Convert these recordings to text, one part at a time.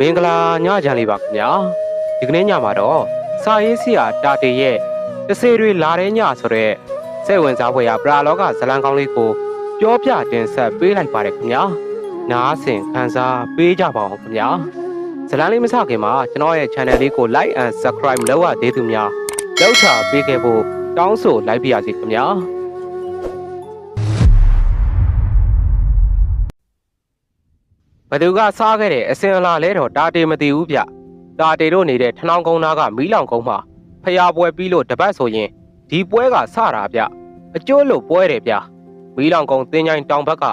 မင်္ဂလာညချမ်းလေးပါခင်ဗျာဒီကနေ့ညမှာတော့စာရေးဆရာတာတေရဲ့တစေတွေလာတဲ့ညဆိုတော့စိတ်ဝင်စားဖွယ်ရာပရာလောကဇလံကောင်းလေးကိုပြောပြတင်ဆက်ပေးလိုက်ပါတယ်ခင်ဗျာနားဆင်ခန်းစားပေးကြပါအောင်ခင်ဗျာဇလံလေးမစခင်မှာကျွန်တော်ရဲ့ channel လေးကို like and subscribe လုပ်ရသေးသူများလောက်ချပေးခဲ့ဖို့တောင်းဆိုလိုက်ပါရစေခင်ဗျာ ဘသူကစားခဲ့တဲ့အစင်အလာလဲတော့တာတေမသိဘူးဗျတာတေတို့နေတဲ့ထနောင်းကုန်းသားကမီးလောင်ကုန်းမှာဖျားပွဲပြီးလို့တပတ်ဆိုရင်ဒီပွဲကစတာဗျအကျိုးလို့ပွဲတယ်ဗျမီးလောင်ကုန်းတင်းချိုင်းတောင်ဘက်က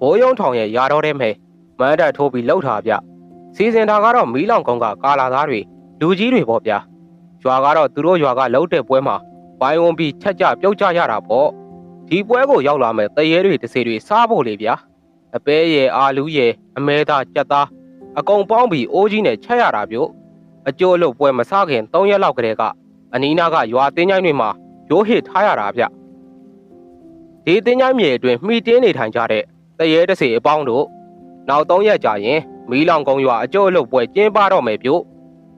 ဘိုးယုံထောင်ရဲ့ယာတော်တဲ့မဲမန်းတက်ထိုးပြီးလှုပ်ထားဗျစီစဉ်တာကတော့မီးလောင်ကုန်းကကာလာသားတွေလူကြီးတွေပေါ့ဗျရွာကတော့သူတို့ရွာကလှုပ်တဲ့ပွဲမှာဝိုင်းဝန်းပြီးချက်ကြပြုတ်ကြရတာပေါ့ဒီပွဲကိုရောက်လာမဲ့တရေတွေတစေတွေစားဖို့လေဗျာ အပဲရဲ့အာလူရဲ့အမဲသားကြက်သားအကုန်ပေါင်းပြီးအိုးကြီးနဲ့ချက်ရတာပြို့အကျိုးလို့ပွဲမစားခင်3ရက်လောက်ကလေးကအနီးနားကရွာတင်းချိုင်းတွေမှာရိုးဟစ်ထားရတာဗျဒီတင်းချိုင်းမြေအတွင်းမှီတင်းနေထိုင်ကြတဲ့တရေတစေအပေါင်းတို့နောက်3ရက်ကြာရင်မီးလောင်ကုန်းရွာအကျိုးလို့ပွဲကျင်းပတော့မယ်ပြို့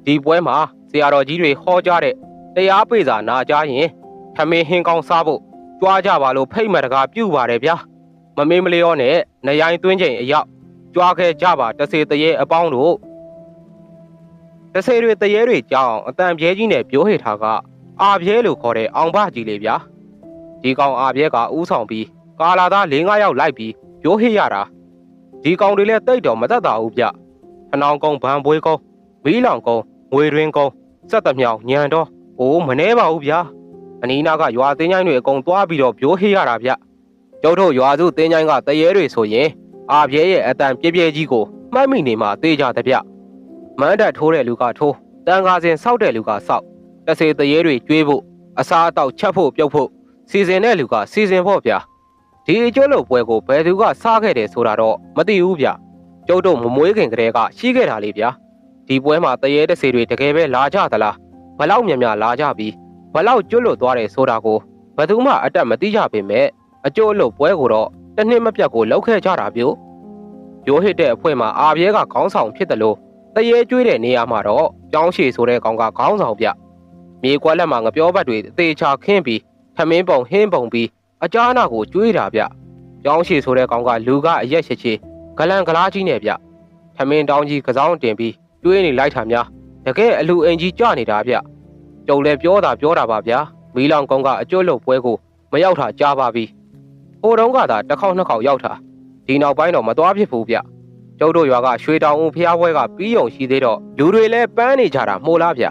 ဒီပွဲမှာဆရာတော်ကြီးတွေဟောကြားတဲ့တရားပေစာနာကြားရင်ထမင်းဟင်းကောင်းစားဖို့ကြွားကြပါလို့ဖိတ်မတကားပြုပါတယ်ဗျာ မမေးမလျောနဲ့နရိုင်းသွင်းချိန်အရောက်ကြွားခဲ့ကြပါတစေတရေအပေါင်းတို့တစေတွေတရေတွေကြောင်းအတန်ပြဲကြီးနဲ့ပြောဟိထားကအာပြဲလို့ခေါ်တဲ့အောင်ဘကြီးလေဗျာဒီကောင်အာပြဲကဥဆောင်ပြီးကာလာသား၄၅ယောက်လိုက်ပြီးပြောဟိရတာဒီကောင်တွေလည်းတိတ်တော်မတတ်တာဘူးဗျထနောင်းကုန်းဗန်ပွေးကုန်းမီးလောင်ကုန်းငွေရင်းကုန်းစက်တမြောင်ညံတော်အိုးမနှဲပါဘူးဗျာအနီးနားကရွာတင်းချိုင်းတွေအကုန်သွားပြီးတော့ပြောဟိရတာဗျ ကျုပ်တို့ရွာစုတင်းချိုင်းကတရေတွေဆိုရင်အာပြဲရဲ့အတန်ပြဲပြဲကြီးကိုမှတ်မိနေမှသေးကြတဲ့ဗျမန်းတက်ထိုးတဲ့လူကထိုးတန်ကားစင်စောက်တဲ့လူကစောက်တစေတရေတွေကျွေးဖို့အစားအသောက်ချက်ဖို့ပြုတ်ဖို့စီစဉ်တဲ့လူကစီစဉ်ဖို့ဗျာဒီအကျိုးလို့ပွဲကိုဘယ်သူကစားခဲ့တယ်ဆိုတာတော့မသိဘူးဗျကျုပ်တို့မမွေးခင်ကတည်းကရှိခဲ့တာလေဗျာဒီပွဲမှာတရေတစေတွေတကယ်ပဲလာကြသလားဘလောက်မြန်မြန်လာကြပြီးဘလောက်ကျွတ်လွတ်သွားတယ်ဆိုတာကိုဘယ်သူမှအတက်မသိကြပေမဲ့ အကျိုးလို့ပွဲကိုတော့တစ်နှစ်မပြတ်ကိုလောက်ခဲ့ကြတာပြို့ရိုးဟစ်တဲ့အဖွဲမှာအာပြဲကခေါင်းဆောင်ဖြစ်တယ်လို့တရေကျွေးတဲ့နေရာမှာတော့ကြောင်းရှည်ဆိုတဲ့ကောင်ကခေါင်းဆောင်ပြမြေကွက်လက်မှာငပြောဘတ်တွေအသေးချာခင်းပြီးထမင်းပုံဟင်းပုံပြီးအကြားနာကိုကျွေးတာဗျကြောင်းရှည်ဆိုတဲ့ကောင်ကလူကအရက်ရှိချေဂလန်ဂလားကြီးနဲ့ဗျထမင်းတောင်းကြီးကစောင်းတင်ပြီးကျွေးနေလိုက်တာများတကယ်အလူအင်ကြီးကြနေတာဗျကျုံလည်းပြောတာပြောတာပါဗျာမီးလောင်ကုန်းကအကျွတ်လို့ပွဲကိုမရောက်တာကြားပါပြီ ဟိုတုန်းကသာတစ်ခေါက်နှစ်ခေါက်ရောက်တာဒီနောက်ပိုင်းတော့မသွားဖြစ်ဘူးဗျကျုပ်တို့ရွာကရွှေတောင်ဦးဖျားပွဲကပြီးုံရှိသေးတော့လူတွေလည်းပန်းနေကြတာမို့လားဗျ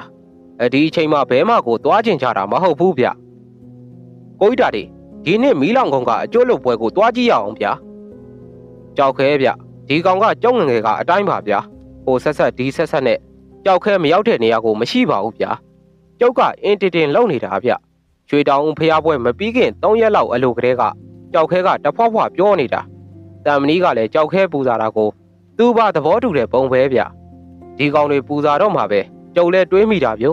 အဲဒီအချိန်မှဘဲမကိုသွားကျင်ကြတာမဟုတ်ဘူးဗျကိုကြီးတာဒီဒီနေ့မီးလောင်ကုန်းကအကျွတ်လို့ပွဲကိုသွားကြည့်ရအောင်ဗျကြောက်ခဲဗျဒီကောင်ကကြောက်ငငယ်ကအတိုင်းပါဗျဟိုဆက်ဆက်ဒီဆက်ဆက်နဲ့ကြောက်ခဲမရောက်တဲ့နေရာကိုမရှိပါဘူးဗျာကျုပ်ကအင်းတင်တင်လုံနေတာဗျရွှေတောင်ဦးဖျားပွဲမပြီးခင်3ရက်လောက်အလိုကလေးက ကြောက်ခဲကတဖွားဖွားပြောနေတာတမ်မနီကလည်းကြောက်ခဲပူဇာတာကိုသူ့ဘာသဘောတူတဲ့ပုံပဲဗျဒီကောင်တွေပူဇာတော့မှာပဲကျုပ်လည်းတွေးမိတာဗျ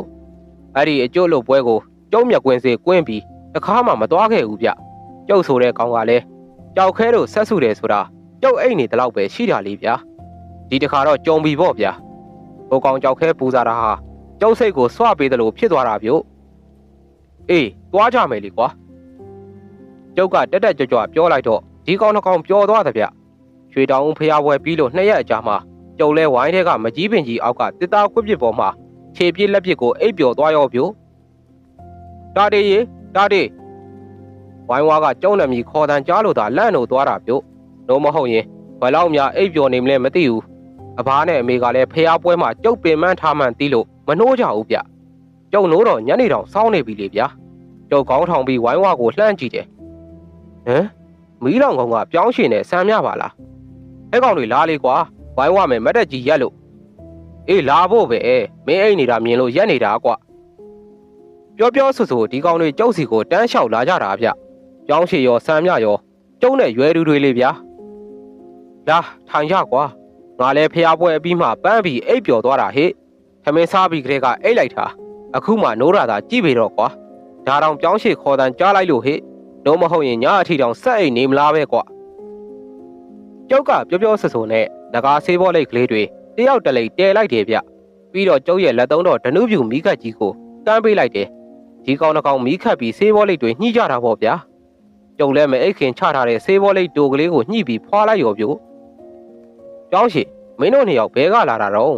အဲ့ဒီအကျို့လို့ပွဲကိုကျုံမြက်ကွင်းစေကွင်းပြီးတခါမှမသွားခဲ့ဘူးဗျကျုပ်ဆိုတဲ့ကောင်ကလည်းကြောက်ခဲတို့ဆက်စုတယ်ဆိုတာကျုပ်အိတ်နေတလောက်ပဲရှိတာလေးဗျာဒီတခါတော့ကြုံပြီပေါ့ဗျာဟိုကောင်ကြောက်ခဲပူဇာတာဟာကျုပ်စိတ်ကိုစွပေးတယ်လို့ဖြစ်သွားတာဗျအေးသွားကြမယ်လေကွာ ကျုပ်ကတက်တက်ကြွကြွပြောလိုက်တော့ဒီကောင်တစ်ကောင်ပျော်သွားတယ်ဗျရွှေတောင်ဦးဖျားပွဲပြီးလို့နှစ်ရက်အကြာမှာကျုပ်လဲဝိုင်းထဲကမကြီးပင်ကြီးအောက်ကတစ်သားခွပစ်ပေါ်မှာခြေပြစ်လက်ပြစ်ကိုအိပ်ပျော်သွားရောဗျတာတေးရေတာတေးဝိုင်းဝါကကျုံနမီခေါ်တန်ကြားလို့သာလန့်လို့သွားတာဗျလို့မဟုတ်ရင်ဘယ်လောက်များအိပ်ပျော်နေမလဲမသိဘူးအဘားနဲ့အမေကလည်းဖျားပွဲမှာကျုပ်ပင်မထားမှန်တီးလို့မနှိုးကြဘူးဗျကျုံနိုးတော့ညနေတောင်စောင်းနေပြီလေဗျာကျုပ်ကောင်းထောင်ပြီးဝိုင်းဝါကိုလှမ်းကြည့်တယ် ဟမ်မီးလောင်ကောင်ကပြောင်းရှင်နဲ့ဆမ်းမြပါလားအဲ့ကောင်တွေလာလေကွာဝိုင်းဝမယ်မတ်တက်ကြီးရက်လို့အေးလာဖို့ပဲမင်းအိတ်နေတာမြင်လို့ရက်နေတာကွာပြောပြောဆိုဆိုဒီကောင်တွေကျုပ်စီကိုတန်းလျှောက်လာကြတာဗျပြောင်းရှည်ရောဆမ်းမြရောကျုံနဲ့ရွယ်တူတွေလေဗျာလာထိုင်ကြကွာငါလည်းဖျားပွဲအပြီးမှပန်းပြီးအိပ်ပျော်သွားတာဟေ့ထမင်းစားပြီးကလေးကအိတ်လိုက်တာအခုမှနိုးရတာကြည့်ပေတော့ကွာဒါတောင်ပြောင်းရှည်ခေါ်တန်ကြားလိုက်လို့ဟေ့ တော့မဟုတ်ရင်ညအထီတောင်ဆက်အိတ်နေမလားပဲကွာကျောက်ကပြောပြောဆဆနဲ့ငကားဆေးဘောလိတ်ကလေးတွေတယောက်တလိတ်တဲလိုက်တယ်ဗျပြီးတော့ကျုပ်ရဲ့လက်သုံးတော်ဓနုပြူမိခတ်ကြီးကိုကမ်းပေးလိုက်တယ်ဒီကောင်တစ်ကောင်မိခတ်ပြီးဆေးဘောလိတ်တွေညှိကြတာပေါ့ဗျာကျုပ်လည်းမအိတ်ခင်ချထားတဲ့ဆေးဘောလိတ်တိုကလေးကိုညှိပြီးဖွာလိုက်ရောဗျို့ကျောင်းရှိမင်းတို့နှစ်ယောက်ဘဲကလာတာတော့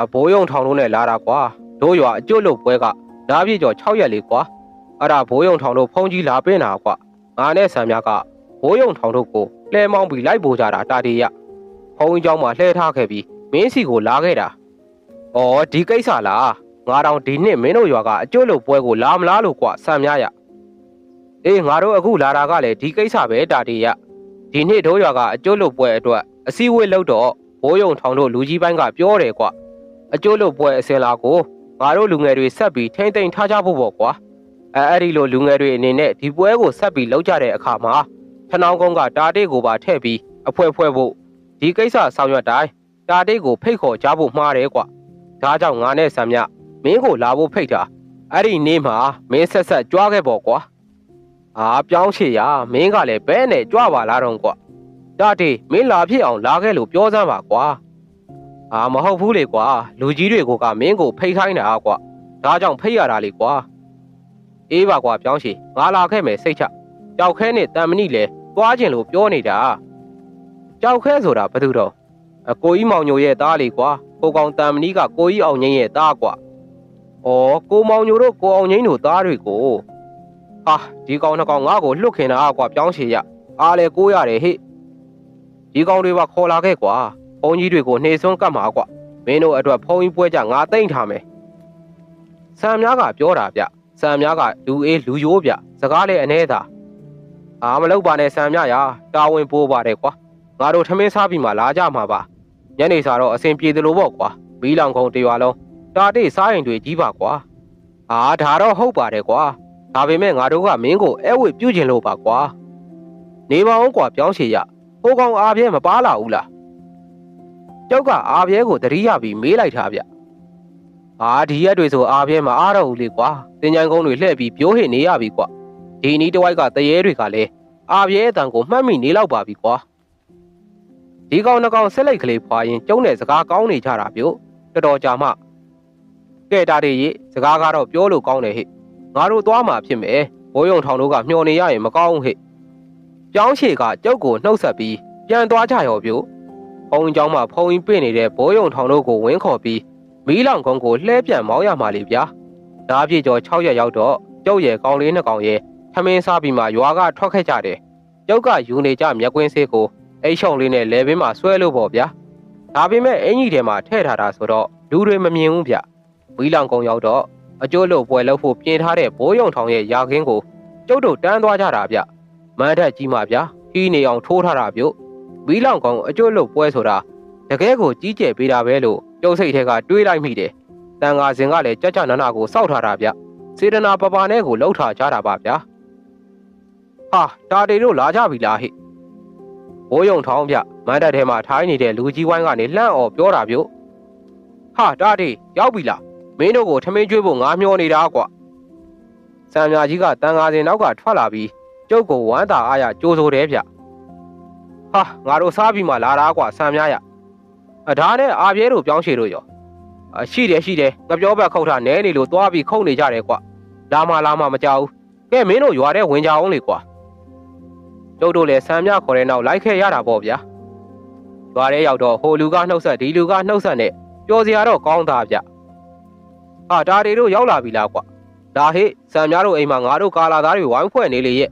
အဘိုးယုံထောင်တို့နဲ့လာတာကွာတို့ရွာအကျွတ်လို့ပွဲကဓာပြည့်ကျော်6ရက်လေးကွာ အဲ့ဒါဘိုးယုံထောင်တို့ဖုန်ကြီးလာပင်းတာကွာငါနဲ့ဆံမြကဘိုးယုံထောင်တို့ကိုလှဲမောင်းပြီးလိုက်ပို့ကြတာတာတီရဖုန်ကြီးเจ้าမှာလှဲထားခဲ့ပြီးမင်းစီကိုလာခဲ့တာဩဒီကိစ္စလားငါတောင်ဒီနှစ်မင်းတို့ရွာကအကျွတ်လို့ပွဲကိုလာမလားလို့ကွာဆံမြရအေးငါတို့အခုလာတာကလည်းဒီကိစ္စပဲတာတီရဒီနှစ်တို့ရွာကအကျွတ်လို့ပွဲအတွက်အစည်းအဝေးလုပ်တော့ဘိုးယုံထောင်တို့လူကြီးပိုင်းကပြောတယ်ကွာအကျွတ်လို့ပွဲအစင်လာကိုငါတို့လူငယ်တွေဆက်ပြီးထိမ့်သိမ့်ထားကြဖို့ပေါ့ကွာ အဲအဲ့ဒီလိုလူငယ်တွေအနေနဲ့ဒီပွဲကိုဆက်ပြီးလုပ်ကြတဲ့အခါမှာထနောင်းကုန်းကတာတိတ်ကိုပါထည့်ပြီးအဖွဲဖွဲဖို့ဒီကိစ္စဆောင်ရွက်တိုင်းတာတိတ်ကိုဖိတ်ခေါ်ကြဖို့မှားတယ်ကွာဒါကြောင့်ငါနဲ့ဆံမြမင်းကိုလာဖို့ဖိတ်တာအဲ့ဒီနေ့မှာမင်းဆက်ဆက်ကြွားခဲ့ပေါ့ကွာအာပြောင်းချေရမင်းကလည်းဘဲနဲ့ကြွပါလားတော့ကွာတာတိတ်မင်းလာဖြစ်အောင်လာခဲ့လို့ပြောစမ်းပါကွာအာမဟုတ်ဘူးလေကွာလူကြီးတွေကိုကမင်းကိုဖိတ်ခိုင်းတာကွာဒါကြောင့်ဖိတ်ရတာလေကွာ အေးပါကွာပြောင်းချေငါလာခဲ့မယ်စိတ်ချကြောက်ခဲနဲ့တန်မဏိလဲသွားခြင်းလို့ပြောနေတာကြောက်ခဲဆိုတာဘာတူတော့အကိုကြီးမောင်ညိုရဲ့သားလေကွာကိုကောင်တန်မဏိကကိုကြီးအောင်ငိမ့်ရဲ့သားကွာဩကိုမောင်ညိုတို့ကိုအောင်ငိမ့်တို့သားတွေကိုဟာဒီကောင်နှစ်ကောင်ငါ့ကိုလှုပ်ခင်တာကွာပြောင်းချေရအားလေကိုရတယ်ဟိဒီကောင်တွေပါခေါ်လာခဲ့ကွာဘုန်းကြီးတွေကိုနှေစွန်းကတ်မှာကွာမင်းတို့အတွက်ဘုန်းကြီးပွဲကြငါတိမ့်ထားမယ်ဆံများကပြောတာဗျ ဆံများကလူအေးလူရိုးဗျစကားလေအနေသာအာမလုပ်ပါနဲ့ဆံမြရာတာဝန်ပိုးပါတယ်ကွာငါတို့ထမင်းစားပြီးမှလာကြမှာပါညနေစာတော့အဆင်ပြေသလိုပေါ့ကွာမီးလောင်ကုန်းတရွာလုံးတာတိတ်စားရင်တွေကြီးပါကွာအာဒါတော့ဟုတ်ပါတယ်ကွာဒါပေမဲ့ငါတို့ကမင်းကိုအဲဝစ်ပြုတ်ကျင်လို့ပါကွာနေပါအောင်ကွာပြောင်းချေရဟိုကောင်အားပြဲမပါလာဘူးလားကျောက်ကအားပြဲကိုတတိယပြီးမေးလိုက်တာဗျ အာဒီရက်တွေဆိုအားပြဲမအားတော့ဘူးလေကွာသင်္ချိုင်းကုန်းတွေလှည့်ပြီးပြိုးဟင်နေရပြီကွာဒီနီးတဝိုက်ကတရေတွေကလည်းအာပြဲအတန်ကိုမှတ်မိနေလောက်ပါပြီကွာဒီကောင်နှကောင်ဆက်လိုက်ကလေးဖွာရင်ကျုံးတဲ့စကားကောင်းနေကြတာပြို့တော်တော်ကြာမှကဲတာတွေရေစကားကတော့ပြောလို့ကောင်းတယ်ဟဲ့ငါတို့သွားမှာဖြစ်မယ်ဘိုးယုံထောင်တို့ကမျောနေရရင်မကောင်းဟဲ့ကျောင်းရှေကကျုပ်ကိုနှုတ်ဆက်ပြီးပြန်သွားကြရောပြို့ဘုံကျောင်းမှာဖုံကြီးပြင့်နေတဲ့ဘိုးယုံထောင်တို့ကိုဝင်းခေါ်ပြီး မီးလောင်ကုန်းကိုလှဲပြန်မောင်းရမှာလေဗျာဓာပြည့်ကျော်6ရက်ရောက်တော့ကျုပ်ရဲ့ကောင်းလေးနှစ်ကောင်ရဲ့ထမင်းစားပြီးမှရွာကထွက်ခဲ့ကြတယ်။ကျုပ်ကယူနေကြမြက်ကွင်းဆေးကိုအိတ်ရှုံလေးနဲ့လဲဘင်းမှာဆွဲလို့ပေါ့ဗျာ။ဒါပေမဲ့အင်ကြီးထဲမှာထည့်ထားတာဆိုတော့လူတွေမမြင်ဘူးဗျ။ဝီလောင်ကုံရောက်တော့အကျိုးလို့ပွဲလို့ဖို့ပြင်ထားတဲ့ဘိုးယုံထောင်ရဲ့ရာခင်းကိုကျုပ်တို့တန်းသွားကြတာဗျ။မန်းထက်ကြီးမှဗျာ။ခီးနေအောင်ထိုးထားတာပြုတ်။ဝီလောင်ကုံအကျိုးလို့ပွဲဆိုတာတကယ်ကိုကြီးကျယ်ပေးတာပဲလို့ ကျုပ်စိတ်ထဲကတွေးလိုက်မိတယ်။တန်ဃာစဉ်ကလည်းကြကြနနာကိုစောက်ထားတာဗျ။စေတနာပပနဲ့ကိုလှုပ်ထားကြတာပါဗျာ။ဟာတာတေတို့လာကြပြီလားဟိဘိုးယုံထောင်းပြမန်းတက်ထဲမှာထိုင်းနေတဲ့လူကြီးဝိုင်းကနေလှန့်အော်ပြောတာပြုတ်ဟာတာတေရောက်ပြီလားမင်းတို့ကိုထမင်းကျွေးဖို့ငါမျောနေတာကွာစံမြကြီးကတန်ဃာစင်နောက်ကထွက်လာပြီးကျုပ်ကိုဝမ်းသာအားရကြိုးဆိုတယ်ဗျဟာငါတို့စားပြီးမှလာတာကွာစံမြရ အဓာနဲ့အာပြဲတို့ပြောင်းရှည်တို့ရောအရှိတယ်ရှိတယ်ငပြောဘက်ခုတ်ထားနဲနေလို့သွားပြီးခုတ်နေကြတယ်ကွာလာမလာမမကြောက်ဘူးကဲမင်းတို့ရွာထဲဝင်ကြအောင်လေကွာကျုပ်တို့လည်းဆံမြခေါ်တဲ့နောက်လိုက်ခဲ့ရတာပေါ့ဗျာ။သွားတဲ့ရောက်တော့ဟိုလူကနှုတ်ဆက်ဒီလူကနှုတ်ဆက်နဲ့ပျော်စရာတော့ကောင်းသားဗျ။ဟာဒါတွေတို့ရောက်လာပြီလားကွာ။ဒါဟေ့ဆံမြတို့အိမ်မှာငါတို့ကာလာသားတွေဝိုင်းဖွဲ့နေလေရဲ့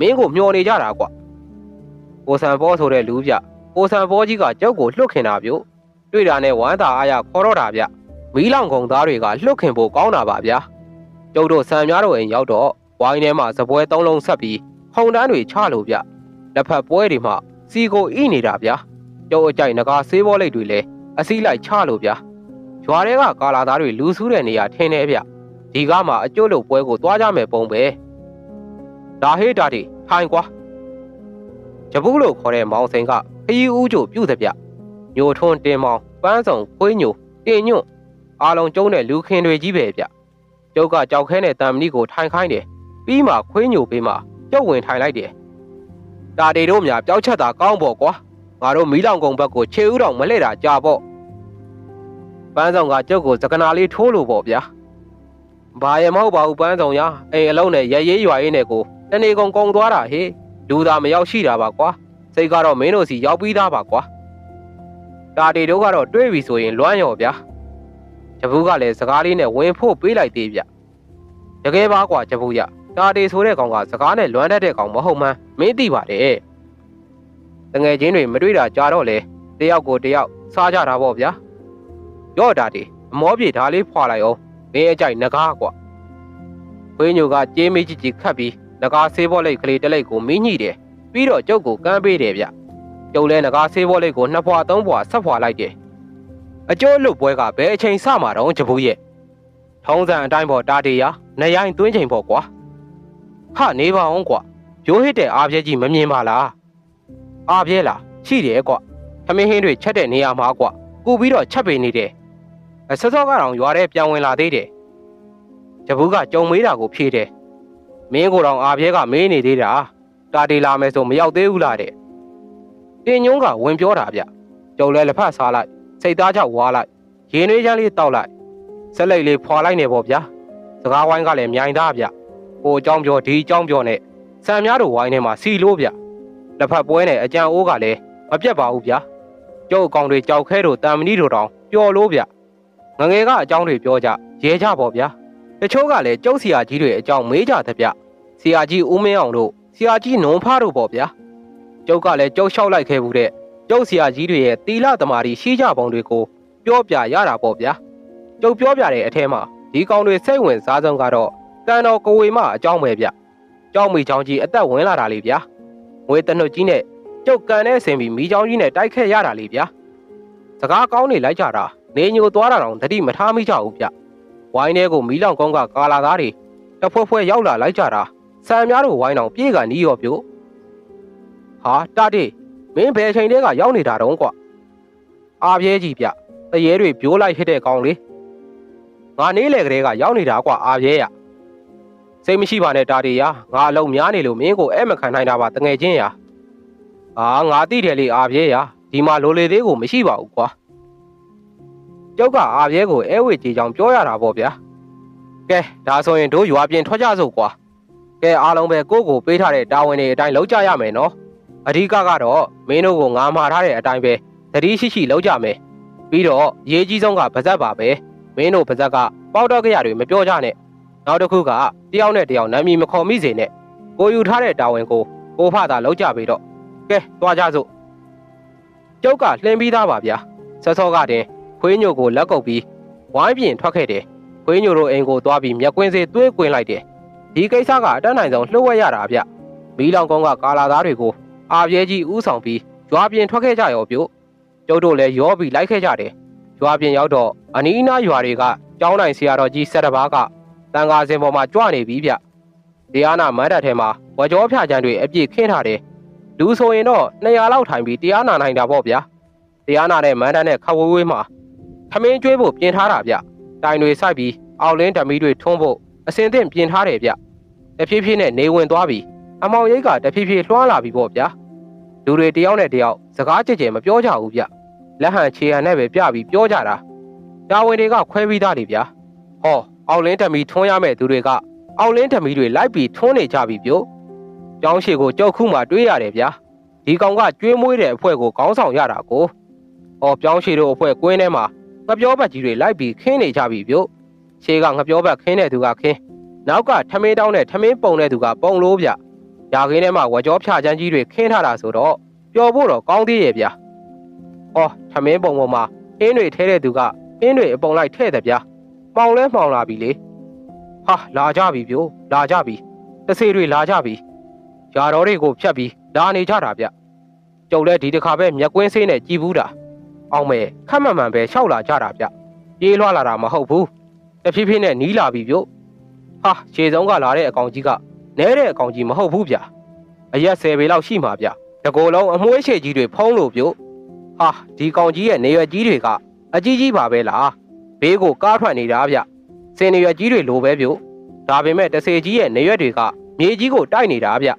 မင်းကိုမျောနေကြတာကွာ။ကိုဆန်ဘောဆိုတဲ့လူဗျ။ကိုဆန်ဘောကြီးကကျုပ်ကိုလှုပ်ခင်တာဗျ။ တွေ့တာနဲ့ဝမ်းသာအားရခေါ်တော့တာဗျ။မီးလောင်ကုန်သားတွေကလှုပ်ခင်ဖို့ကောင်းတာပါဗျာ။ကျုပ်တို့ဆံမြတို့အိမ်ရောက်တော့ဝိုင်းထဲမှာစပွဲသုံးလုံးဆက်ပြီးခုံတန်းတွေချလို့ဗျလက်ဖက်ပွဲတွေမှာစီကိုဣနေတာဗျာကျုပ်အကြိုက်ငကားဆေးဘောလိတ်တွေလည်းအစည်းလိုက်ချလို့ဗျာရွာတွေကကာလာသားတွေလူဆူးတဲ့နေရာထင်းနေဗျဒီကားမှာအကျိုးလို့ပွဲကိုသွားကြမယ်ပုံပဲဒါဟေးတာတီထိုင်ကွာဂျပူးလို့ခေါ်တဲ့မောင်စိန်ကခရီးဦးကျိုပြုတ်တဲ့ဗျ ညိုထွန်းတင်မောင်ပန်းစုံခွေးညိုတင်ညွန့်အားလုံးကျုံးတဲ့လူခင်တွေကြီးပဲဗျကျုပ်ကကြောက်ခဲတဲ့တံမဏိကိုထိုင်ခိုင်းတယ်ပြီးမှခွေးညိုပေးမှကျုပ်ဝင်ထိုင်လိုက်တယ်တာတေတို့များပျောက်ချက်တာကောင်းပေါ့ကွာငါတို့မီးလောင်ကုံဘက်ကိုခြေဥတော်မလှဲ့တာကြာပေါ့န်းဆောင်ကကျုပ်ကိုစကနာလေးထိုးလို့ပေါ့ဗျာဘာရမဟုတ်ပါဘူးပန်းဆောင်ရအိမ်အလုံးနဲ့ရရေးရွာရေးနဲ့ကိုတနေကုန်ကုံသွားတာဟေးလူသားမရောက်ရှိတာပါကွာစိတ်ကတော့မင်းတို့စီရောက်ပြီးသားပါကွာ တာတီတို့ကတော့တွေးပြီဆိုရင်လွမ်းရော်ဗျာဂျပူးကလည်းစကားလေးနဲ့ဝင်ဖို့ပေးလိုက်သေးဗျတကယ်ပါကွာဂျပူးရတာတီဆိုတဲ့ကောင်ကစကားနဲ့လွမ်းတတ်တဲ့ကောင်မဟုတ်မှန်းမင်းသိပါတယ်တငယ်ချင်းတွေမတွေ့တာကြာတော့လေတယောက်ကိုတယောက်စားကြတာပေါ့ဗျာရော့တာတီအမောပြေဓာလေးဖွာလိုက်အောင်မင်းအကြိုက်ငကားကွာခွေးညိုကကြေးမေးကြည့်ကြည့်ခတ်ပြီးငကားဆေးဘောလိတ်ကလေးတစ်လိတ်ကိုမင်းညှိတယ်ပြီးတော့ကျုပ်ကိုကမ်းပေးတယ်ဗျ ကျုပ်လဲငကားဆေးဘောလိတ်ကိုနှစ်ဖွာသုံးဖွာဆက်ဖွာလိုက်တယ်အကျိုးလွတ်ပွဲကဘယ်အချိန်စမှာတော့ဂျပူးရဲ့ထုံးစံအတိုင်းပေါ်တာတီရနရိုင်းသွင်းချိန်ပေါ့ကွာဟာနေပါအောင်ကွာရိုးဟစ်တဲ့အားပြဲကြီးမမြင်ပါလားအားပြဲလားရှိတယ်ကွာသမင်းဟင်းတွေချက်တဲ့နေရာမှာကွာကူပြီးတော့ချက်ပေနေတယ်အစစောကတော့ရွာထဲပြန်ဝင်လာသေးတယ်ဂျပူးကကြုံမေးတာကိုဖြေတယ်မင်းကိုယ်တော်အားပြဲကမေးနေသေးတာတာတီလာမယ်ဆိုမရောက်သေးဘူးလားတဲ့ တင်ညုံးကဝင်ပြောတာဗျကျုံလဲလက်ဖက်စားလိုက်စိတ်သားချဝါလိုက်ရင်နှွေးချမ်းလေးတောက်လိုက်ဆက်လိုက်လေးဖွာလိုက်နေပေါ့ဗျာစကားဝိုင်းကလည်းမြိုင်သားဗျဟိုအကြောင်းပြောဒီအကြောင်းပြောနဲ့ဆံများတို့ဝိုင်းထဲမှာစီလို့ဗျလက်ဖက်ပွဲနဲ့အကြံအိုးကလည်းမပြတ်ပါဘူးဗျာကျုပ်အကောင်တွေကြောက်ခဲတို့တန်မဏိတို့တောင်ပျော်လို့ဗျငငယ်ကအကြောင်းတွေပြောကြရဲကြပေါ့ဗျာတချို့ကလည်းကျုပ်စီယာကြီးတွေအကြောင်းမေးကြတဲ့ဗျစီယာကြီးဦးမင်းအောင်တို့စီယာကြီးနုံဖားတို့ပေါ့ဗျာ ကျုပ်ကလည်းကျုပ်လျှောက်လိုက်ခဲ့ဘူးတဲ့ကျုပ်စီယာကြီးတွေရဲ့တီလာသမารီရှိကြပုံတွေကိုပြောပြရတာပေါ့ဗျာကျုပ်ပြောပြတဲ့အထဲမှာဒီကောင်တွေစိတ်ဝင်စားဆုံးကတော့တန်တော်ကိုဝေမအကြောင်းပဲဗျကြောက်မိချောင်းကြီးအသက်ဝင်လာတာလေဗျာငွေတနုတ်ကြီးနဲ့ကျုပ်ကန်တဲ့အစင်ပြီးမိချောင်းကြီးနဲ့တိုက်ခဲ့ရတာလေဗျာစကားကောင်းနေလိုက်ကြတာနေညိုသွားတာတော့တတိမထားမိကြဘူးဗျဝိုင်းထဲကိုမီးလောင်ကောင်းကကာလာသားတွေတဖွဲဖွဲရောက်လာလိုက်ကြတာဆံများတို့ဝိုင်းအောင်ပြေးကနီးရောပြို့ ဟာတာတေမင်းဘယ်ချိန်တည်းကရောက်နေတာတုံးကွာအာပြဲကြီးဗျတရေတွေပြိုးလိုက်ဟစ်တဲ့ကောင်လေးငါနေလေကလေးကရောက်နေတာကွာအာပြဲရစိတ်မရှိပါနဲ့တာတေရငါအလုံးများနေလို့မင်းကိုအဲ့မခံနိုင်တာပါတငယ်ချင်းရအာငါတိတယ်လေအာပြဲရဒီမှာလိုလေသေးကိုမရှိပါဘူးကွာကျုပ်ကအာပြဲကိုအဲဝေကြီးကြောင်ပြောရတာပေါ့ဗျာကဲဒါဆိုရင်တို့ရွာပြင်ထွက်ကြစို့ကွာကဲအားလုံးပဲကိုယ့်ကိုပေးထားတဲ့တာဝန်တွေအတိုင်းလုပ်ကြရမယ်နော် အဓိကကတော့မင်းတို့ကိုငါမှာထားတဲ့အတိုင်းပဲသတိရှိရှိလုပ်ကြမယ်ပြီးတော့အရေးကြီးဆုံးကပါဇက်ပါပဲမင်းတို့ပါဇက်ကပေါက်တော့ကြရတွေမပြောကြနဲ့နောက်တစ်ခုကတယောက်နဲ့တယောက်နာမည်မခေါ်မိစေနဲ့ကိုယူထားတဲ့တာဝန်ကိုကိုဖတာလုပ်ကြပြီးတော့ကဲသွားကြစို့ကျုပ်ကလှင်းပြီးသားပါဗျာဆော့ဆော့ကတင်ခွေးညိုကိုလက်ကုပ်ပြီးဝိုင်းပြင်ထွက်ခဲ့တယ်ခွေးညိုတို့အိမ်ကိုသွားပြီးမျက်ကွင်းစေးသွေးကွင်းလိုက်တယ်ဒီကိစ္စကအတန်းနိုင်ဆုံးလှုပ်ဝက်ရတာဗျမီးလောင်ကုန်းကကာလာသားတွေကို အာပြဲကြီးဥဆောင်ပြီးရွာပြင်ထွက်ခဲ့ကြရောပြုတ်ကျုပ်တို့လည်းရောပြီးလိုက်ခဲ့ကြတယ်ရွာပြင်ရောက်တော့အနီးနားရွာတွေကကျောင်းနိုင်ဆရာတော်ကြီးဆက်တပါးကတန်ဃာစင်ပေါ်မှာကြွနေပြီဗျတရားနာမန်းတပ်ထဲမှာဝကြောဖြာချမ်းတွေအပြည့်ခင်းထားတယ်လူဆိုရင်တော့200လောက်ထိုင်ပြီးတရားနာနိုင်တာပေါ့ဗျာတရားနာတဲ့မန်းတပ်နဲ့ခဝဝေးမှာခမင်းကျွေးဖို့ပြင်ထားတာဗျတိုင်တွေစိုက်ပြီးအောက်လင်းဓမီတွေထုံးဖို့အစင်သင့်ပြင်ထားတယ်ဗျတဖြည်းဖြည်းနဲ့နေဝင်သွားပြီးအမောင်ရိတ်ကတဖြည်းဖြည်းလွှမ်းလာပြီပေါ့ဗျာ လူတွေတယောက်နဲ့တယောက်စကားကြဲကြဲမပြောကြဘူးဗျလက်ဟန်ခြေဟန်နဲ့ပဲပြပြီးပြောကြတာတာဝန်တွေကခွဲပြီးသားတွေဗျာဟောအောက်လင်းဓမီထွန်းရမဲ့သူတွေကအောက်လင်းဓမီတွေလိုက်ပြီးထွန်းနေကြပြီပြို့ကျောင်းရှိကိုကြောက်ခုမှတွေးရတယ်ဗျာဒီကောင်ကကျွေးမွေးတဲ့အဖွဲ့ကိုခေါင်းဆောင်ရတာကိုဟောပြောင်းရှိတို့အဖွဲ့ကွင်းထဲမှာငပြောဘက်ကြီးတွေလိုက်ပြီးခင်းနေကြပြီပြို့ရှေးကငပြောဘက်ခင်းတဲ့သူကခင်းနောက်ကထမင်းတောင်းနဲ့ထမင်းပုံတဲ့သူကပုံလို့ဗျ ရာခင်းထဲမှာဝကြောဖြာချမ်းကြီးတွေခင်းထားတာဆိုတော့ပျော်ဖို့တော့ကောင်းသေးရဲ့ဗျ။အော်ထမင်းပုံပေါ်မှာအင်းတွေထဲတဲ့သူကအင်းတွေအပုံလိုက်ထဲ့တယ်ဗျာ။မှောင်လဲမှောင်လာပြီလေ။ဟာလာကြပြီပြို့လာကြပြီ။တဆေတွေလာကြပြီ။ယာတော်တွေကိုဖြတ်ပြီးလာနေကြတာဗျ။ကျုပ်လည်းဒီတစ်ခါပဲမျက်ကွင်းဆေးနဲ့ကြည်ဘူးတာ။အောင်မယ်ခက်မှန်မှန်ပဲရှောက်လာကြတာဗျ။ပြေးလွှားလာတာမဟုတ်ဘူး။တဖြည်းဖြည်းနဲ့နီးလာပြီပြို့။ဟာခြေစုံကလာတဲ့အကောင်ကြီးက နဲတဲ့အကောင်ကြီးမဟုတ်ဘူးဗျ။အရက်10ပေလောက်ရှိမှာဗျ။တကိုယ်လုံးအမွှေးရှည်ကြီးတွေဖုံးလို့ပြို့ဟာဒီကောင်ကြီးရဲ့နေရွယ်ကြီးတွေကအကြီးကြီးပါပဲလားဘေးကိုကားထွက်နေတာဗျစင်နေရွယ်ကြီးတွေလိုပဲပြို့ဒါပေမဲ့တဆေကြီးရဲ့နေရွက်တွေကမြေကြီးကိုတိုက်နေတာဗျ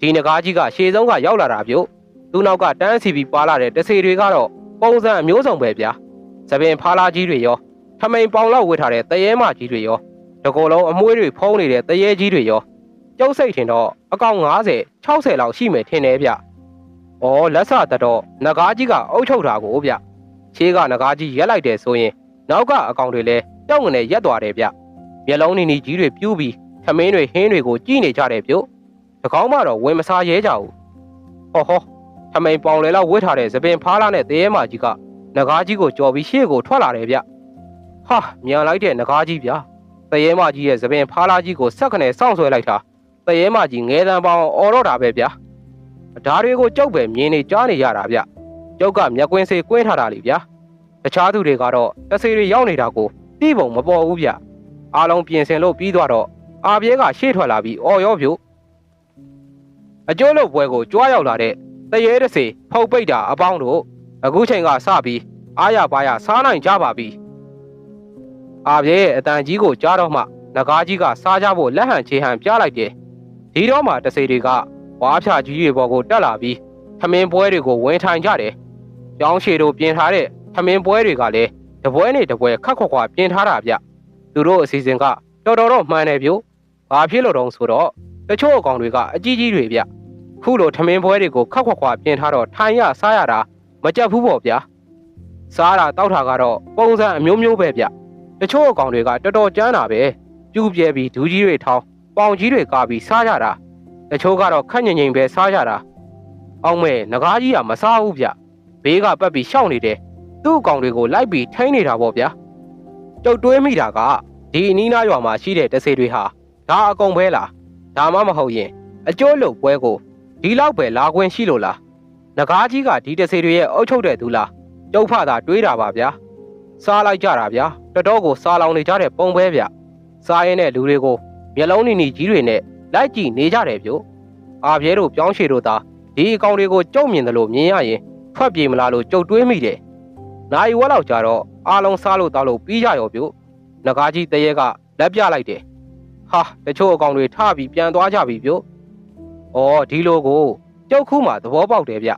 ဒီငကားကြီးကရှေဆုံးကရောက်လာတာပြို့သူနောက်ကတန်းစီပြီးပါလာတဲ့တဆေတွေကတော့ပုံစံအမျိုးစုံပဲဗျာသပင်ဖားလာကြီးတွေရောထမိန်ပေါင်လောက်ဝစ်ထားတဲ့တရေမကြီးတွေရောတကောလုံးအမွှေးတွေဖုံးနေတဲ့တရေကြီးတွေရော ကျုပ်စိတ်ထင်တော့အကောင်90 60လောက်ရှိမယ်ထင်တယ်ဗျ။ဩလက်ဆတတော်ငကားကြီးကအုပ်ချုပ်တာကိုဗျ။ခြေကငကားကြီးရက်လိုက်တယ်ဆိုရင် နောက်ကအကောင်တွေလည်းကြောက်ငနဲ့ရက်သွားတယ်ဗျ။မျက်လုံးနေနေကြီးတွေပြူးပြီးထမင်းတွေဟင်းတွေကိုကြည့်နေကြတယ်ဗျ။တကောင်းမှတော့ဝင်မစားရဲကြဘူး။ဟောဟောထမိန်ပေါင်လေလောက်ဝစ်ထားတဲ့သပင်ဖားလာနဲ့တရေမကြီးကငကားကြီးကိုကြော်ပြီးရှေ့ကိုထွက်လာတယ်ဗျ။ဟာမြန်လိုက်တဲ့ငကားကြီးဗျ။တရေမကြီးရဲ့သပင်ဖားလာကြီးကိုဆက်ခနဲ့စောင့်ဆွဲလိုက်တာ တရေမကြီးငဲတန်းပေါင်းအော်တော့တာပဲဗျ။ဓာတွေကိုကြောက်ပဲမြင်နေကြားနေရတာဗျ။ကြောက်ကမျက်ကွင်းစေးကွင်းထားတာလေဗျာ။တခြားသူတွေကတော့တဆေတွေရောက်နေတာကိုသိပုံမပေါ်ဘူးဗျ။အားလုံးပြင်ဆင်လို့ပြီးသွားတော့အာပြဲကရှေ့ထွက်လာပြီးအော်ရောပြို့အကျိုးလို့ပွဲကိုကြွားရောက်လာတဲ့တရေတစေဖုတ်ပိတ်တာအပေါင်းတို့အခုချိန်ကစပြီးအားရပါရစားနိုင်ကြပါပြီ။အာပြဲရဲ့အတန်ကြီးကိုကြားတော့မှငကားကြီးကစားကြဖို့လက်ဟန်ချေဟန်ပြလိုက်တယ်။ ဒီတော့မှတစေတွေကဝါးဖြာကြီးတွေပေါ်ကိုတက်လာပြီးထမင်းပွဲတွေကိုဝင်ထိုင်ကြတယ်။ကျောင်းရှည်တို့ပြင်ထားတဲ့ထမင်းပွဲတွေကလည်းတပွဲနဲ့တပွဲခက်ခွက်ခွာပြင်ထားတာဗျ။သူတို့အစီအစဉ်ကတော်တော်တော့မှန်တယ်ဗျ။ဘာဖြစ်လို့တုံးဆိုတော့တချို့အကောင်တွေကအကြီးကြီးတွေဗျ။ခုလိုထမင်းပွဲတွေကိုခက်ခွက်ခွာပြင်ထားတော့ထိုင်ရစားရတာမကြက်ဘူးပေါ့ဗျာစားတာတောက်တာကတော့ပုံစံအမျိုးမျိုးပဲဗျတချို့အကောင်တွေကတော်တော်ကြမ်းတာပဲပြူပြဲပြီးဒူးကြီးတွေထောင်း ပေါင်ကြီးတွေကာပြီးစားကြတာတချို့ကတော့ခက်ညင်ညင်ပဲစားကြတာအောင်မဲ့ငကားကြီးကမစားဘူးဗျဘေးကပတ်ပြီးရှောက်နေတယ်သူ့အကောင်တွေကိုလိုက်ပြီးထိန်းနေတာပေါ့ဗျာတုတ်တွဲမိတာကဒီအနီးနားရွာမှာရှိတဲ့တဆေတွေဟာဒါအကုန်ပဲလားဒါမှမဟုတ်ရင်အကျိုးလို့ပွဲကိုဒီလောက်ပဲလာခွင့်ရှိလို့လားငကားကြီးကဒီတစေတွေရဲ့အုပ်ချုပ်တဲ့သူလားကျုပ်ဖတာတွေးတာပါဗျာစားလိုက်ကြတာဗျာတတော်ကိုစားလောင်နေကြတဲ့ပုံပဲဗျစားရင်တဲ့လူတွေကို မျက်လုံးနီနီကြီးတွေနဲ့လိုက်ကြည့်နေကြတယ်ဗျအာပြဲတို့ပြောင်းရှည်တို့သာဒီအကောင်တွေကိုကြုံမြင်တယ်လို့မြင်ရရင်ထွက်ပြေးမလားလို့ကြုတ်တွေးမိတယ်နိုင်ဝက်လောက်ကြာတော့အားလုံးစားလို့တောက်လို့ပြီးကြရောဗျငကားကြီးတရေကလက်ပြလိုက်တယ်ဟာတချို့အကောင်တွေထပြီးပြန်သွားကြပြီဗျဩဒီလိုကိုကျုပ်ခုမှသဘောပေါက်တယ်ဗျ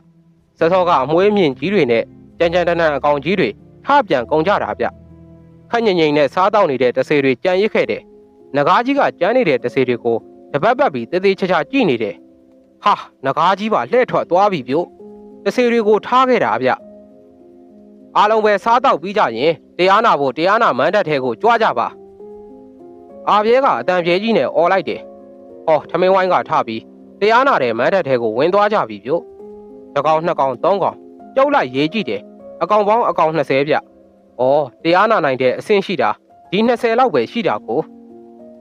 စစောကအမွှေးမြင့်ကြီးတွေနဲ့ကြမ်းကြမ်းတမ်းတမ်းအကောင်ကြီးတွေထပြန်ကုန်ကြတာဗျခက်ငိမ့်ငိမ့်နဲ့စားတောက်နေတဲ့တဆေတွေကြံရစ်ခဲ့တယ် နဂါးကြီးကကြမ်းနေတဲ့တဆေတွေကိုတပတ်ပတ်ပြီးတေးသေးချာချာကြည့်နေတယ်ဟာနဂါးကြီးပါလှဲ့ထွက်သွားပြီဗျတဆေတွေကိုထားခဲ့တာဗျအားလုံးပဲစားတောက်ပြီးကြရင်တရားနာဖို့တရားနာမန်းတက်ထဲကိုကြွားကြပါအာပြဲကအတန်ပြဲကြီးနဲ့អော်လိုက်တယ်ဟောထမင်းဝိုင်းကထပြီးတရားနာတဲ့မန်းတက်ထဲကိုဝင်သွားကြပြီဗျတစ်ကောင်နှစ်ကောင်သုံးကောင်ကျုပ်လိုက်ရေးကြည့်တယ်အကောင်ပေါင်းအကောင်20ဗျ။ဩတရားနာနိုင်တဲ့အဆင့်ရှိတာဒီ20လောက်ပဲရှိတာကို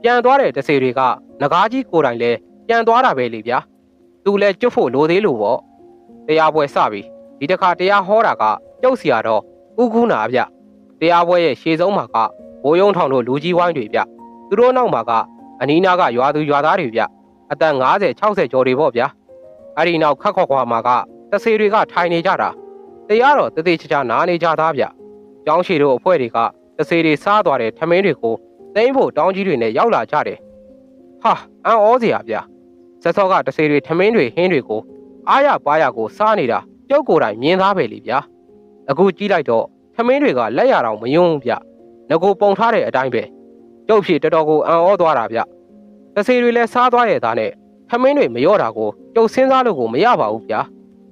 ပြန်သွားတဲ့တစေတွေကငကားကြီးကိုယ်တိုင်လဲပြန်သွားတာပဲလေဗျာ။သူလဲကျွတ်ဖို့လိုသေးလို့ပေါ့။တရားပွဲစပြီဒီတစ်ခါတရားဟောတာကကျုပ်စီရတော့ဥကူးနာဗျ။တရားပွဲရဲ့ရှေ့ဆုံးမှာကဘိုးယုံထောင်တို့လူကြီးဝိုင်းတွေဗျ။သူတို့နောက်မှာကအနီးနားကရွာသူရွာသားတွေဗျ။အသက်50 60ကျော်တွေပေါ့ဗျာ။အဲ့ဒီနောက်ခက်ခွက်ခွာမှာကတဆေတွေကထိုင်နေကြတာတရားတော့တသေးချာချာနားနေကြသားဗျ။ကျောင်းရှိတို့အဖွဲ့တွေကတဆေတွေစားသွားတဲ့ထမင်းတွေကို သိမ်းဖို့တောင်းကြီးတွေနဲ့ရောက်လာကြတယ်။ဟာအံ့ဩစရာဗျ။ဆက်စောကတဆေတွေထမင်းတွေဟင်းတွေကိုအားရပါရကိုစားနေတာကြောက်ကိုယ်တိုင်မြင်သားပဲလေဗျာ။အခုကြည့်လိုက်တော့ထမင်းတွေကလက်ရအောင်မယုံဗျ။ငကိုပုံထားတဲ့အတိုင်းပဲ။ကျုပ်ဖြေတော်တော်ကိုအံ့ဩသွားတာဗျ။တဆေတွေလည်းစားသွားရဲ့သားနဲ့ထမင်းတွေမလျော့တာကိုကျုပ်စဉ်းစားလို့ကိုမရပါဘူးဗျာ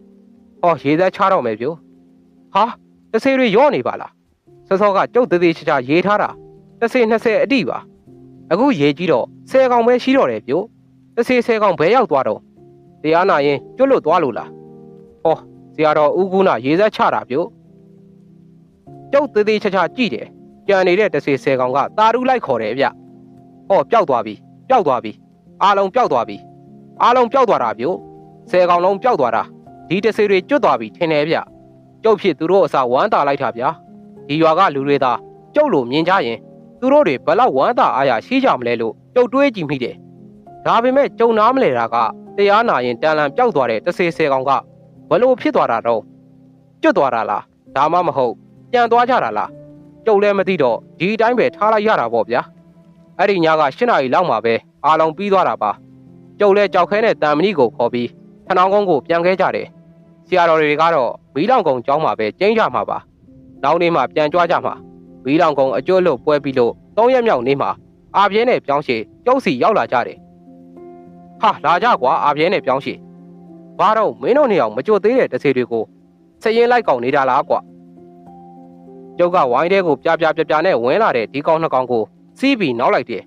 ။အော်ရေးသက်ချတော့မယ်ဗျို့။ဟာတဆေတွေရော့နေပါလား။စောစောကကျုပ်သေးသေးချာချာရေးထားတာ တဆေ20အတိပါ။အခုရေးကြည့်တော့10ကောင်ပဲရှိတော့တယ်ဗျို့။တဆေ10ကောင်ဘယ်ရောက်သွားတော့တရားနာရင်ကျွတ်လို့သွားလို့လား။ဟောဆရာတော်ဦးကူးနာရေးသက်ချတာဗျို့။ကျုပ်သေးသေးချာချာကြည့်တယ်။ကြံနေတဲ့တဆေ10ကောင်ကတာရုလိုက်ခေါ်တယ်ဗျ။ဟောပျောက်သွားပြီပျောက်သွားပြီ။အားလုံးပျောက်သွားပြီ။အားလုံးပျောက်သွားတာဗျို့။10ကောင်လုံးပျောက်သွားတာဒီတဆေတွေကျွတ်သွားပြီထင်တယ်ဗျကျုပ်ဖြစ်သူတို့အစာဝမ်းတာလိုက်တာဗျာဒီရွာကလူတွေသာကျုပ်လိုမြင်ကြရင် သူတို့တွေဘလောက်ဝမ်းတာအားရရှိကြမလဲလို့ကျုပ်တွေးကြည့်မိတယ်ဒါပေမဲ့ကြုံနာမလဲတာကတရားနာရင်တန်လန်ပျောက်သွားတဲ့တဆေဆယ်ကောင်ကဘလို့ဖြစ်သွားတာတော့ကျွတ်သွားတာလားဒါမှမဟုတ်ပြန်သွားကြတာလားကျုပ်လည်းမသိတော့ဒီအတိုင်းပဲထားလိုက်ရတာပေါ့ဗျာအဲ့ဒီညက၈နာရီလောက်မှပဲအားလုံးပြီးသွားတာပါကျုပ်လည်းကြောက်ခဲတဲ့တန်မဏိကိုခေါ်ပြီးထနောင်းကုန်းကိုပြန်ခဲ့ကြတယ်ဆရာတော်တွေကတော့မီးလောင်ကုံကျောင်းမှာပဲကျင်းကြမှာပါနောက်နေ့မှပြန်ကြွားကြမှာ မီးလောင်ကုန်းအကျွတ်လို့ပွဲပြီးလို့၃ရက်မြောက်နေ့မှာအာပြဲနဲ့ပြောင်းရှည်ကျုပ်စီရောက်လာကြတယ်ဟာလာကြကွာအာပြဲနဲ့ပြောင်းရှည်ဘာတော့မင်းတို့နေအောင်မကြိုသေးတဲ့တစေတွေကိုစရင်လိုက်ကောင်နေတာလားကွာကျုပ်ကဝိုင်းတဲကိုပြပြပြပြနဲ့ဝင်လာတဲ့ဒီကောင်နှစ်ကောင်ကိုစီးပြီးနောက်လိုက်တယ်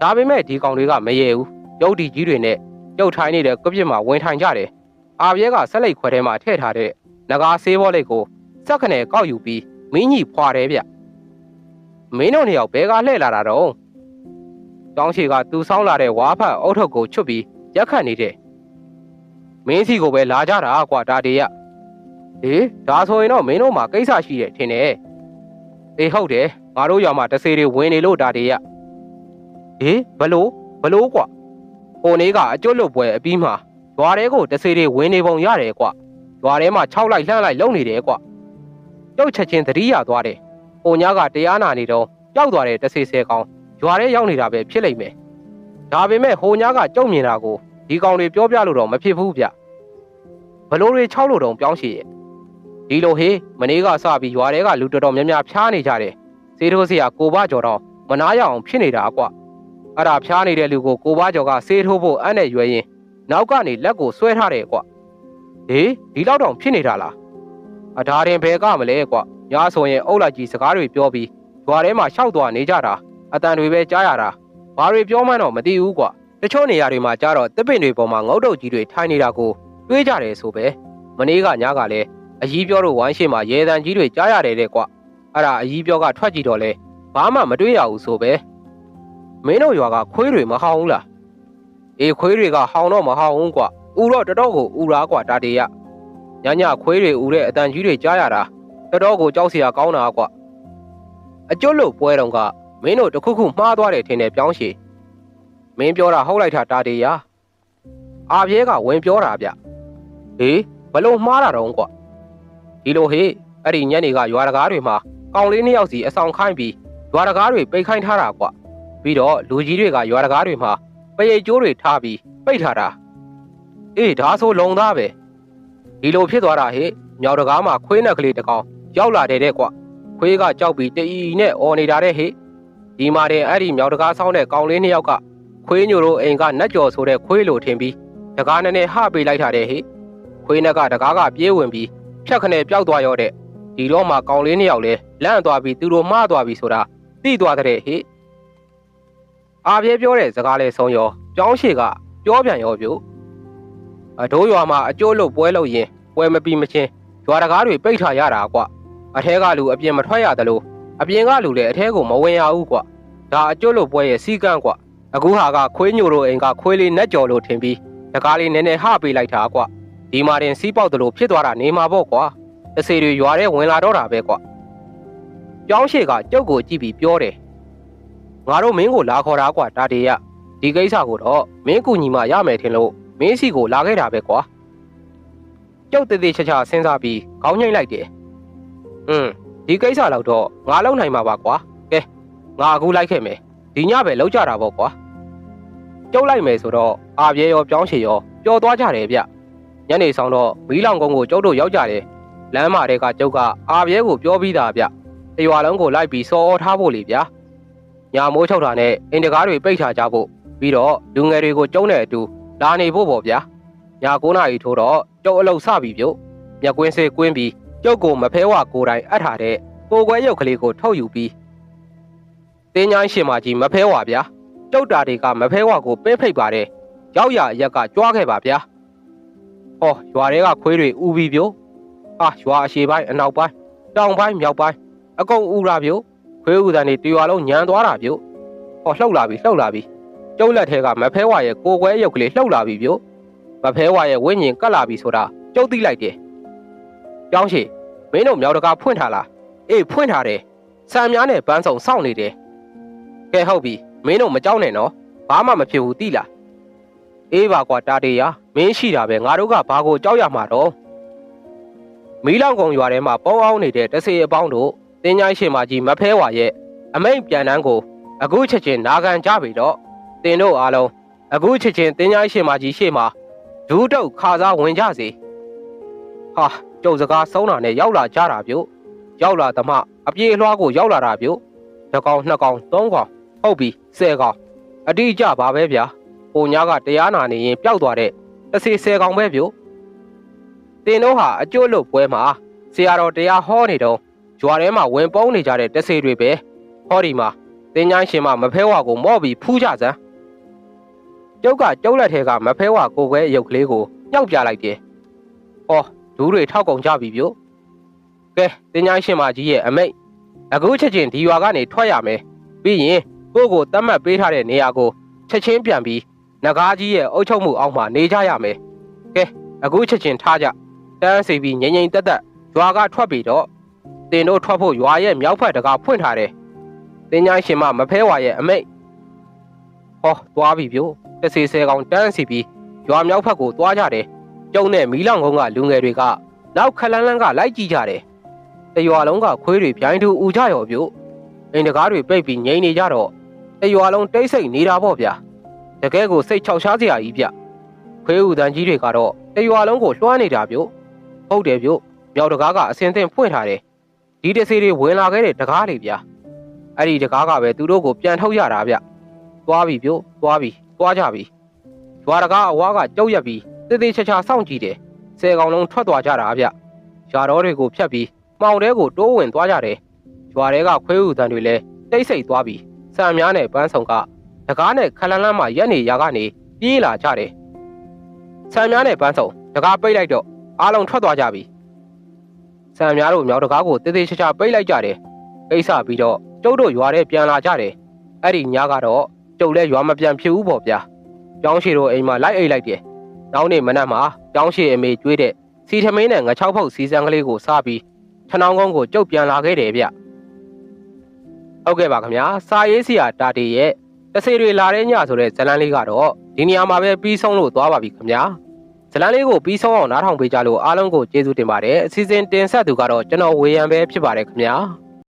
ဒါပေမဲ့ဒီကောင်တွေကမရေဘူးရုပ်တီကြီးတွေနဲ့ရုပ်ထိုင်းနေတဲ့ကပြစ်မှာဝင်ထိုင်ကြတယ်အာပြဲကဆက်လိုက်ခွဲထဲမှာထည့်ထားတဲ့ငကားဆေးဘောလေးကိုစက်ခနဲ့ကောက်ယူပြီးမင်းကြီးဖွာတယ်ဗျ မင်းတို့နေရောက်ဘဲကလှည့်လာတာတော့တောင်းချီကသူဆောင်းလာတဲ့ဝါဖတ်အုတ်ထုတ်ကိုချွတ်ပြီးရက်ခတ်နေတယ်မင်းစီကိုပဲလာကြတာကွာဒါတေးရဟေးဒါဆိုရင်တော့မင်းတို့မှာကိစ္စရှိတယ်ထင်တယ်အေးဟုတ်တယ်ငါတို့ရွာမှာတဆေတွေဝင်နေလို့ဒါတေးရဟေးဘလို့ဘလို့ကွာဟိုနေ့ကအကျွတ်လွတ်ပွဲအပြီးမှာရွာထဲကိုတဆေတွေဝင်နေပုံရတယ်ကွာရွာထဲမှာ၆လိုက်လှမ်းလိုက်လုံနေတယ်ကွာကျုပ်ချက်ချင်းသတိရသွားတယ်။ ဟိုညကတရားနာနေတော့ကြောက်သွားတဲ့တဆေဆဲကောင်ရွာထဲရောက်နေတာပဲဖြစ်လိမ့်မယ်။ဒါပေမဲ့ဟိုညကကြုံမြင်တာကိုဒီကောင်တွေပြောပြလို့တော့မဖြစ်ဘူးဗျ။ဘလို့တွေ၆လို့တော့ပြောင်းရှိရဲ့။ဒီလိုဟေးမနေ့ကစပြီးရွာထဲကလူတော်တော်များများဖျားနေကြတယ်။စေးထိုးစရာကိုဘကျော်တော့မနာရအောင်ဖြစ်နေတာကွာ။အဲ့ဒါဖျားနေတဲ့လူကိုကိုဘကျော်ကစေးထိုးဖို့အံ့နဲ့ရွယ်ရင်နောက်ကနေလက်ကိုဆွဲထားတယ်ကွာ။ဟေးဒီလောက်တောင်ဖြစ်နေတာလား။အဒါရင်ဘဲကမလဲကွာ။ ညာဆိုရင်အုတ်လိုက်ကြီးစကားတွေပြောပြီးရွာထဲမှာရှောက်သွားနေကြတာအတန်တွေပဲကြားရတာ။ဘာတွေပြောမှန်းတော့မသိဘူးကွာ။တချို့နေရာတွေမှာကြားတော့တစ်ပင်တွေပေါ်မှာငုတ်တုတ်ကြီးတွေထိုင်နေတာကိုတွေးကြတယ်ဆိုပဲ။မနေ့ကညကလည်းအကြီးပြောတို့ဝိုင်းရှိမှာရေတံကြီးတွေကြားရတယ်တဲ့ကွာ။အဲ့ဒါအကြီးပြောကထွက်ကြည့်တော့လဲဘာမှမတွေးရဘူးဆိုပဲ။မင်းတို့ရွာကခွေးတွေမဟောင်းဘူးလား။အေးခွေးတွေကဟောင်းတော့မဟောင်းဘူးကွာ။ဥတော့တတော့ကိုဥလားကွာတာတေရ။ညညခွေးတွေဥတဲ့အတန်ကြီးတွေကြားရတာ တတော့ကိုကြောက်စရာကောင်းတာကွာ။အကျွတ်လို့ပွဲတော်ကမင်းတို့တခုခုမှားသွားတယ်ထင်တယ်ပြောင်းရှည်။မင်းပြောတာဟုတ်လိုက်တာတာတေရ။အာပြဲကဝင်ပြောတာဗျ။ဟေးဘလို့မှားတာတော့ကွာ။ဒီလိုဟေးအဲ့ဒီညနေကရွာတကားတွေမှာကောင်လေးနှစ်ယောက်စီအဆောင်ခိုင်းပြီးရွာတကားတွေပိတ်ခိုင်းထားတာကွာ။ပြီးတော့လူကြီးတွေကရွာတကားတွေမှာပရိတ်ကျိုးတွေထားပြီးပိတ်ထားတာ။အေးဒါဆိုလုံသားပဲ။ဒီလိုဖြစ်သွားတာဟေ့မြောက်တကားမှာခွေးနက်ကလေးတစ်ကောင် ရောက်လာတယ်တဲ့ကွာ။ခွေးကကြောက်ပြီးတအီနဲ့អော်နေတာတဲ့ဟေ့။ဒီမှာတဲ့အဲ့ဒီမြောက်တကားဆောင်းတဲ့ကောင်လေးနှစ်ယောက်ကခွေးညိုတို့အိမ်ကနတ်ကျော်ဆိုတဲ့ခွေးလိုထင်ပြီးတကားနဲ့နဲ့ဟပေးလိုက်တာတဲ့ဟေ့။ခွေးနက်ကတကားကပြေးဝင်ပြီးဖြတ်ခနဲ့ပျောက်သွားရောတဲ့ဒီတော့မှကောင်လေးနှစ်ယောက်လဲလန့်သွားပြီးသူတို့မှားသွားပြီဆိုတာသိသွားတဲ့ဟေ့။အာပြဲပြောတဲ့စကားလဲဆုံးရောပြောင်းရှေကပြောပြန်ရောပြုအတိုးရွာမှာအကျိုးလို့ပွဲလို့ရင်ပွဲမပြီးမချင်းရွာတကားတွေပိတ်ထားရတာကွ အထဲကလူအပြင်မထွက်ရသလိုအပြင်ကလူလည်းအထဲကိုမဝင်ရဘူးကွဒါအကျိုးလို့ပွဲရဲ့စီကန်းကွအခုဟာကခွေးညိုတို့အိမ်ကခွေးလေးနက်ကြော်လို့ထင်ပြီးတကားလေးနည်းနည်းဟပေးလိုက်တာကွဒီမှာတင်စီးပေါက်တယ်လို့ဖြစ်သွားတာနေမှာပေါ့ကွာတစေတွေရွာထဲဝင်လာတော့တာပဲကွပြောင်းရှေကကျုပ်ကိုကြည့်ပြီးပြောတယ်ငါတို့မင်းကိုလာခေါ်တာကွာဒါတေရဒီကိစ္စကိုတော့မင်းကူညီမှရမယ်ထင်လို့မင်းစီကိုလာခဲ့တာပဲကွာကျုပ်တည်တည်ချာချာစဉ်းစားပြီးခေါင်းညှိလိုက်တယ် อืมဒီကိစ္စတော့တော့ငါလုံနိုင်မှာပါကွာကဲငါအခုလိုက်ခဲ့မယ်ဒီညပဲလောက်ကြတာပေါ့ကွာကျုပ်လိုက်မယ်ဆိုတော့အာပြဲရောပြောင်းချေရောပျော်သွားကြတယ်ဗျညနေဆောင်တော့မီးလောင်ကုန်းကိုကျုပ်တို့ရောက်ကြတယ်လမ်းမာတဲ့ကကျုပ်ကအာပြဲကိုပြောပြီးသားဗျတရွာလုံးကိုလိုက်ပြီးစော်ထားဖို့လေဗျာညာမိုးချုပ်တာနဲ့အင်တကားတွေပိတ်ထားကြဖို့ပြီးတော့လူငယ်တွေကိုကျုံးတဲ့အတူလာနေဖို့ပေါ့ဗျာညာ9နာရီထိုးတော့ကျုပ်အလုပ်စပြီပြုတ်မြက်ကွင်းစေးကွင်းပြီး ကျုပ်ကိုမဖဲဝကိုယ်တိုင်အပ်ထားတဲ့ကိုကွဲရုပ်ကလေးကိုထုတ်ယူပြီးတင်းချိုင်းရှင်မကြီးမဖဲဝဗျာကျုပ်တာတွေကမဖဲဝကိုပဲဖိတ်ပါတယ်ရောက်ရအရက်ကကြွားခဲ့ပါဗျာဟောရွာတွေကခွေးတွေဥပြီးပြုတ်ဟာရွာအရှိပိုင်းအနောက်ပိုင်းတောင်ပိုင်းမြောက်ပိုင်းအကုန်ဥရာပြုတ်ခွေးဥတန်တွေတရွာလုံးညံသွားတာပြုတ်ဟောလှုပ်လာပြီလှုပ်လာပြီကျုပ်လက်ထဲကမဖဲဝါရဲ့ကိုကွဲရုပ်ကလေးလှုပ်လာပြီပြို့မဖဲဝါရဲ့ဝိညာဉ်ကတ်လာပြီဆိုတာကျုပ်သိလိုက်တယ်ပြောင်းရှိမ င်းတို့မြောက်တကာဖွင့်ထားလားအေးဖွင့်ထားတယ်ဆံများနဲ့ပန်းဆောင်စောင့်နေတယ်ကဲဟုတ်ပြီမင်းတို့မကြောက်နဲ့နော်ဘာမှမဖြစ်ဘူးသိလားအေးပါကွာတာတေရမင်းရှိတာပဲငါတို့ကဘာကိုကြောက်ရမှာတော့မီးလောင်ကုံရွာထဲမှာပေါအောင်နေတဲ့တဆေအပေါင်းတို့တင်းချိုင်းရှင်မကြီးမဖဲဝါရဲ့အမိန်ပြန်တန်းကိုအခုချက်ချင်းနာခံကြပြီတော့တင်တို့အားလုံးအခုချစ်ချင်းတင်းချိုင်းရှင်မကြီးရှေ့မှာဒူးတုတ်ခါစားဝင်ကြစေဟာ ကျုပ်စကားဆုံးတာနဲ့ရောက်လာကြတာပြုတ်ရောက်လာသမှအပြေအလွှားကိုရောက်လာတာဗျတစ်ကောင်နှစ်ကောင်သုံးကောင်ဟုတ်ပြီဆယ်ကောင်အတိအကျပါပဲဗျာဟိုညာကတရားနာနေရင်ပျောက်သွားတဲ့တစ်စီဆယ်ကောင်ပဲဗျတင်တို့ဟာအကျွတ်လို့ပွဲမှာဆရာတော်တရားဟောနေတော့ဂျွာထဲမှာဝင်ပုန်းနေကြတဲ့တဆေတွေပဲဟောဒီမှာတင်ညာရှင်မမဖဲဝါကိုမော့ပြီးဖူးကြစမ်းကျုပ်ကကျုပ်လက်ထဲကမဖဲဝါကိုခွဲအယုတ်ကလေးကိုညှောက်ပြလိုက်တယ်ဟော ဒူးတွေထောက်ကုန်ကြပြီဗျကဲတင်ညာရှင်မကြီးရဲ့အမိတ်အခုချက်ချင်းဒီရွာကနေထွက်ရမယ်ပြီးရင်ကိုယ့်ကိုတတ်မှတ်ပေးထားတဲ့နေရာကိုချက်ချင်းပြန်ပြီးနဂါးကြီးရဲ့အုပ်ချုပ်မှုအောက်မှာနေကြရမယ်ကဲအခုချက်ချင်းထားကြတန်းစီပြီးငိမ့်ငိမ့်တက်တက်ရွာကထွက်ပြီးတော့တင်တို့ထွက်ဖို့ရွာရဲ့မြောက်ဖက်တကားဖွင့်ထားတယ်တင်ညာရှင်မမဖဲဝါရဲ့အမိတ်ဟောသွားပြီဗျတစီဆဲကောင်တန်းစီပြီးရွာမြောက်ဖက်ကိုသွားကြတယ် ကျုံနဲ့မီးလောင်ကုန်းကလူငယ်တွေကနောက်ခလန်းလန်းကလိုက်ကြည့်ကြတယ်တရွာလုံးကခွေးတွေပြိုင်းတူဦးကြရောဗျအိမ်တကားတွေပိတ်ပြီးငိမ့်နေကြတော့တရွာလုံးတိတ်ဆိတ်နေတာပေါ့ဗျာတကယ်ကိုစိတ်ချောက်ရှားစရာကြီးဗျခွေးဦးတန်ကြီးတွေကတော့တရွာလုံးကိုလွှမ်းနေတာဗျဟုတ်တယ်ဗျမြောက်တကားကအစင်သင့်ဖွင့်ထားတယ်ဒီတစီတွေဝင်လာခဲ့တဲ့တကားတွေဗျအဲ့ဒီတကားကပဲသူတို့ကိုပြန်ထုတ်ရတာဗျသွားပြီဗျသွားပြီသွားကြပြီရွာတကားအဝါကကြောက်ရက်ပြီး တေးသေးချာချာစောင့်ကြည့်တယ်ဆယ်ကောင်လုံးထွက်သွားကြတာဗျရွာတော်တွေကိုဖြတ်ပြီးမှောင်တဲကိုတိုးဝင်သွားကြတယ်ရွာတွေကခွေးဦးတန်တွေလည်းတိတ်ဆိတ်သွားပြီးဆံများနဲ့ပန်းဆောင်ကတကားနဲ့ခလန်းလန်းမှရက်နေရာကနေပြေးလာကြတယ်ဆံများနဲ့ပန်းဆောင်တကားပိတ်လိုက်တော့အားလုံးထွက်သွားကြပြီဆံများတို့မြောက်တကားကိုတေးသေးချာချာပိတ်လိုက်ကြတယ်ကိစ္စပြီးတော့ကျုပ်တို့ရွာထဲပြန်လာကြတယ်အဲ့ဒီညကတော့ကျုပ်လည်းရွာမပြန်ဖြစ်ဘူးပေါ့ဗျာကျောင်းရှိတို့အိမ်မှာလိုက်အိတ်လိုက်တယ် နောက်နေ့မနက်မှာကျောင်းရှိအမေကျွေးတဲ့စီထမင်းနဲ့ငါချောက်ဖုတ်စီစံကလေးကိုစားပြီးထနောင်းကုန်းကိုကျုပ်ပြန်လာခဲ့တယ်ဗျဟုတ်ကဲ့ပါခင်ဗျာစာရေးဆရာတာတီရဲ့တဆေတွေလာတဲ့ညဆိုတဲ့ဇလန်းလေးကတော့ဒီနေရာမှာပဲပြီးဆုံးလို့သွားပါပြီခင်ဗျာဇလန်းလေးကိုပြီးဆုံးအောင်နားထောင်ပေးကြလို့အားလုံးကိုကျေးဇူးတင်ပါတယ်အစီအစဉ်တင်ဆက်သူကတော့ကျွန်တော်ဝေယံပဲဖြစ်ပါတယ်ခင်ဗျာ